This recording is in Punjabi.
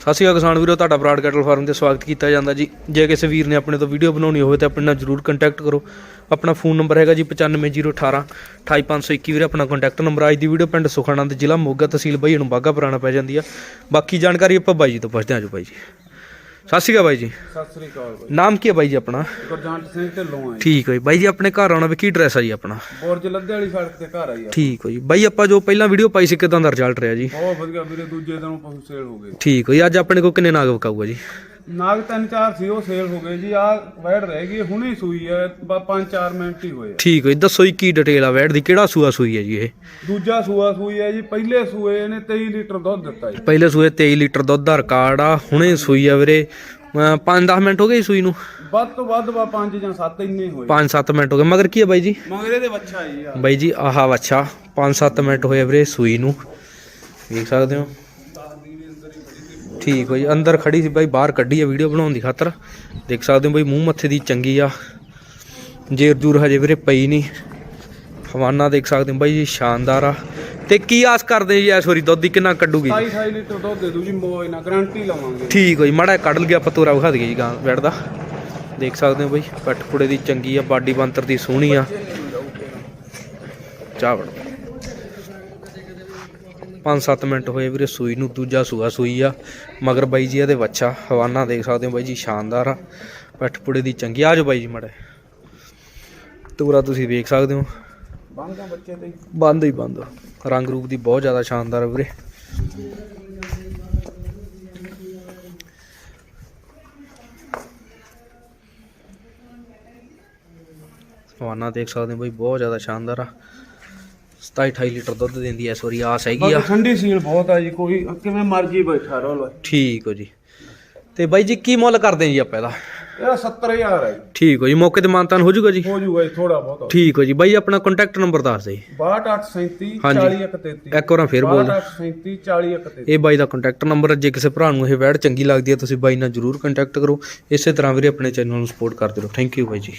ਸਤਿ ਸ਼੍ਰੀ ਅਕਾਲ ਕਿਸਾਨ ਵੀਰੋ, ਤੁਹਾਡਾ ਬਰਾਡ ਕੈਟਲ ਫਾਰਮ ਤੇ ਸਵਾਗਤ ਕੀਤਾ ਜਾਂਦਾ ਜੀ। ਜੇ ਕਿਸੇ ਵੀਰ ਨੇ ਆਪਣੇ ਤੋਂ ਵੀਡੀਓ ਬਣਾਉਣੀ ਹੋਵੇ ਤਾਂ ਆਪਣੇ ਨਾਲ ਜਰੂਰ ਕੰਟੈਕਟ ਕਰੋ। ਆਪਣਾ ਫੋਨ ਨੰਬਰ ਹੈਗਾ ਜੀ 95018 28521 ਵੀਰੇ, ਆਪਣਾ ਕੰਟੈਕਟ ਨੰਬਰ। ਅੱਜ ਦੀ ਵੀਡੀਓ ਪਿੰਡ ਸੁਖਾਨੰਦ ਜ਼ਿਲ੍ਹਾ ਮੋਗਾ ਤਹਿਸੀਲ ਬਾਈ ਨੂੰ ਬਾਗਾ ਪੁਰਾਣਾ ਪੈ ਜਾਂਦੀ ਆ। ਬਾਕੀ ਜਾਣਕਾਰੀ ਆਪਾਂ ਬਾਈ ਜੀ ਤੋਂ ਪੁੱਛਦੇ ਹਾਂ ਜੋ ਬਾਈ ਜੀ। ਸਤਿ ਸ਼੍ਰੀ ਅਕਾਲ ਬਾਈ ਜੀ। ਸਤਿ ਸ੍ਰੀ ਅਕਾਲ ਬਾਈ। ਨਾਮ ਕੀ ਹੈ ਬਾਈ ਜੀ ਆਪਣਾ? ਗੁਰਜੰਟ ਸਿੰਘ ਢਿੱਲੋਂ ਆ ਜੀ। ਠੀਕ ਹੈ ਜੀ। ਬਾਈ ਜੀ ਆਪਣੇ ਘਰ ਆਉਣਾ ਵੀ ਕੀ ਐਡਰੈਸ ਆ ਜੀ ਆਪਣਾ? ਬੁਰਜ ਲੱਦੇ ਵਾਲੀ ਸੜਕ ਤੇ ਘਰ ਆ ਜੀ ਠੀਕ ਹੈ ਜੀ। ਬਾਈ ਆਪਾਂ ਜੋ ਪਹਿਲਾਂ ਵੀਡੀਓ ਪਾਈ ਸੀ ਕਿਦਾਂ ਦਾ ਰਿਜ਼ਲਟ ਰਿਹਾ ਜੀ? ਬਹੁਤ ਵਧੀਆ ਵੀਰੇ ਦੂਜੇ ਦਿਨੋਂ ਪਸ਼ੂ ਸੇਲ ਹੋ ਗਏ। ਠੀਕ ਹੈ ਜੀ। ਅੱਜ ਆਪਣੇ ਕੋਲ ਕਿੰਨੇ ਨਾਗ ਵਕਾਊਗਾ ਜੀ? ਨਾਗ ਤਿੰਨ ਚਾਰ ਸੀ ਉਹ ਸੇਲ ਹੋ ਗਏ ਜੀ ਆ ਵੈੜ ਰਹਿ ਗਈ ਹੁਣੇ ਸੂਈ ਹੈ ਬ- ਪੰਜ ਚਾਰ ਮਿੰਟ ਹੀ ਹੋਏ ਆ। ਠੀਕ ਹੈ ਜੀ ਦੱਸੋ ਜੀ ਕੀ ਡਿਟੇਲ ਆ ਵੈੜ ਦੀ ਕਿਹੜਾ ਸੂਆ ਸੂਈ ਹੈ ਜੀ ਇਹ? ਦੂਜਾ ਸੂਆ ਸੂਈ ਹੈ ਜੀ ਪਹਿਲੇ ਸੂਏ ਇਹਨੇ 23 ਲੀਟਰ ਦੁੱਧ ਦਿੱਤਾ ਜੀ। ਪਹਿਲੇ ਸੂਏ 23 ਲੀਟਰ ਦੁੱਧ ਦਾ ਰਿਕਾਰਡ ਆ ਹੁਣੇ ਸੂਈ ਆ ਵੀਰੇ। 5-10 ਮਿੰਟ ਹੋ ਗਏ ਜੀ ਸੂਈ ਨੂੰ? ਵੱਧ ਤੋਂ ਵੱਧ ਵਾ 5 ਜਾਂ 7 ਇੰਨੇ ਹੋਏ। 5-7 ਮਿੰਟ ਹੋ ਗਏ ਮਗਰ ਕੀ ਹੈ ਬਾਈ ਜੀ? ਮਗਰ ਇਹਦੇ ਬੱਚਾ ਜੀ ਆ। ਬਾਈ ਜੀ ਆਹ ਵੱਛਾ 5-7 ਮਿੰਟ ਹੋਏ ਵੀਰੇ ਸੂਈ ਨੂੰ। ਵੇਖ ਸਕਦੇ ਹੋ? ਠੀਕ ਹੋ ਜੀ ਅੰਦਰ ਖੜੀ ਸੀ ਬਾਈ ਬਾਹਰ ਕੱਢੀ ਆ ਵੀਡੀਓ ਬਣਾਉਣ ਦੀ ਖਾਤਰ। ਦੇਖ ਸਕਦੇ ਹੋ ਬਾਈ ਮੂੰਹ ਮੱਥੇ ਦੀ ਚੰਗੀ ਆ। ਜੇਰ ਜੂਰ ਹਜੇ ਵੀਰੇ ਪਈ ਨਹੀਂ। ਹਵਾਨਾ ਦੇਖ ਸਕਦੇ ਹੋ ਬਾਈ ਜੀ ਸ਼ਾਨਦਾਰ ਆ। ਤੇ ਕੀ ਆਸ ਕਰਦੇ ਜੀ ਇਸ ਵਾਰੀ ਦੁੱਧ ਦੀ ਕਿੰਨਾ ਕੱਢੂਗੀ? 27 28 ਲੀਟਰ ਦੁੱਧ ਦੇ ਦੂ ਜੀ ਮੋਏ ਨਾ ਗਾਰੰਟੀ ਲਵਾਂਗੇ। ਠੀਕ ਹੋ ਜੀ ਮਾੜਾ ਕੱਢ ਲਗੇ ਆਪਾਂ ਤੋਰਾ ਵਿਖਾ ਦਈਏ ਜੀ ਗਾਂ ਬੈਠਦਾ ਦੇਖ ਸਕਦੇ ਹੋ ਬਾਈ ਪੱਟ ਪੁੜੇ ਦੀ ਚੰਗੀ ਆ ਬਾਡੀ ਬੰਤਰ ਦੀ ਸੋਹਣੀ ਆ। ਚਾਹ ਵੜ 5-7 ਮਿੰਟ ਹੋਏ ਵੀਰੇ ਸੂਈ ਨੂੰ, ਦੂਜਾ ਸੂਆ ਸੂਈ ਆ। ਮਗਰ ਬਾਈ ਜੀ ਇਹਦੇ ਵੱਛਾ, ਹਵਾਨਾ ਦੇਖ ਸਕਦੇ ਹੋ ਬਾਈ ਜੀ, ਸ਼ਾਨਦਾਰ ਆ। ਪੱਟ ਪੁੜੇ ਦੀ ਚੰਗੀ ਆ। ਜਾਓ ਬਾਈ ਜੀ ਮਾੜਾ ਤੂਰਾ ਤੁਸੀਂ ਵੇਖ ਸਕਦੇ ਹੋ। ਬੰਗਾ ਬੱਚੇ ਤੇ ਬੰਦ ਹੀ ਬੰਦ। ਰੰਗ ਰੂਪ ਦੀ ਬਹੁਤ ਜ਼ਿਆਦਾ ਸ਼ਾਨਦਾਰ ਆ ਵੀਰੇ। ਸਵਾਨਾ ਦੇਖ ਸਕਦੇ ਹੋ ਬਾਈ, ਬਹੁਤ ਜ਼ਿਆਦਾ ਸ਼ਾਨਦਾਰ ਆ। 27 28 ਲੀਟਰ ਦੁੱਧ ਦਿੰਦੀ ਐ ਸੋਰੀ ਆਸ ਹੈਗੀ ਆ। ਬਾਕੀ ਠੰਡੀ ਸੀਲ ਬਹੁਤ ਆ ਜੀ ਕੋਈ ਕਿਵੇਂ ਮਰਜ਼ੀ ਬੈਠਾ ਰਹੋ ਲੋ ਠੀਕ ਹੋ ਜੀ। ਤੇ ਬਾਈ ਜੀ ਕੀ ਮੁੱਲ ਕਰਦੇ ਜੀ ਆਪਾਂ ਇਹਦਾ? ਇਹਦਾ 70000 ਹੈ ਜੀ। ਠੀਕ ਹੋ ਜੀ ਮੌਕੇ ਤੇ ਮਾਨਤਾਨ ਹੋ ਜਾਊਗਾ ਜੀ? ਹੋ ਜੂਗਾ ਜੀ ਥੋੜਾ ਬਹੁਤ। ਠੀਕ ਹੋ ਜੀ ਬਾਈ ਆਪਣਾ ਕੰਟੈਕਟ ਨੰਬਰ ਦੱਸ ਦੇ। 6237 ਹਾਂਜੀ। 4133 ਇੱਕ ਵਾਰ ਫੇਰ ਬੋਲ। ਦਿਓ। 6237 4133 ਇਹ ਬਾਈ ਦਾ ਕੰਟੈਕਟ ਨੰਬਰ ਜੇ ਕਿਸੇ ਭਰਾ ਨੂੰ ਇਹ ਵੈਡ ਚੰਗੀ ਲੱਗਦੀ ਹੈ ਤੁਸੀਂ ਬਾਈ ਨਾਲ ਜਰੂਰ ਕੰਟੈਕਟ ਕਰੋ। ਇਸੇ ਤਰ੍ਹਾਂ ਵੀਰੇ ਆਪਣੇ ਚੈਨਲ ਨੂੰ ਸਪੋਰਟ ਕਰਦੇ ਰਹੋ। ਥੈਂਕ ਯੂ ਬਾਈ ਜੀ।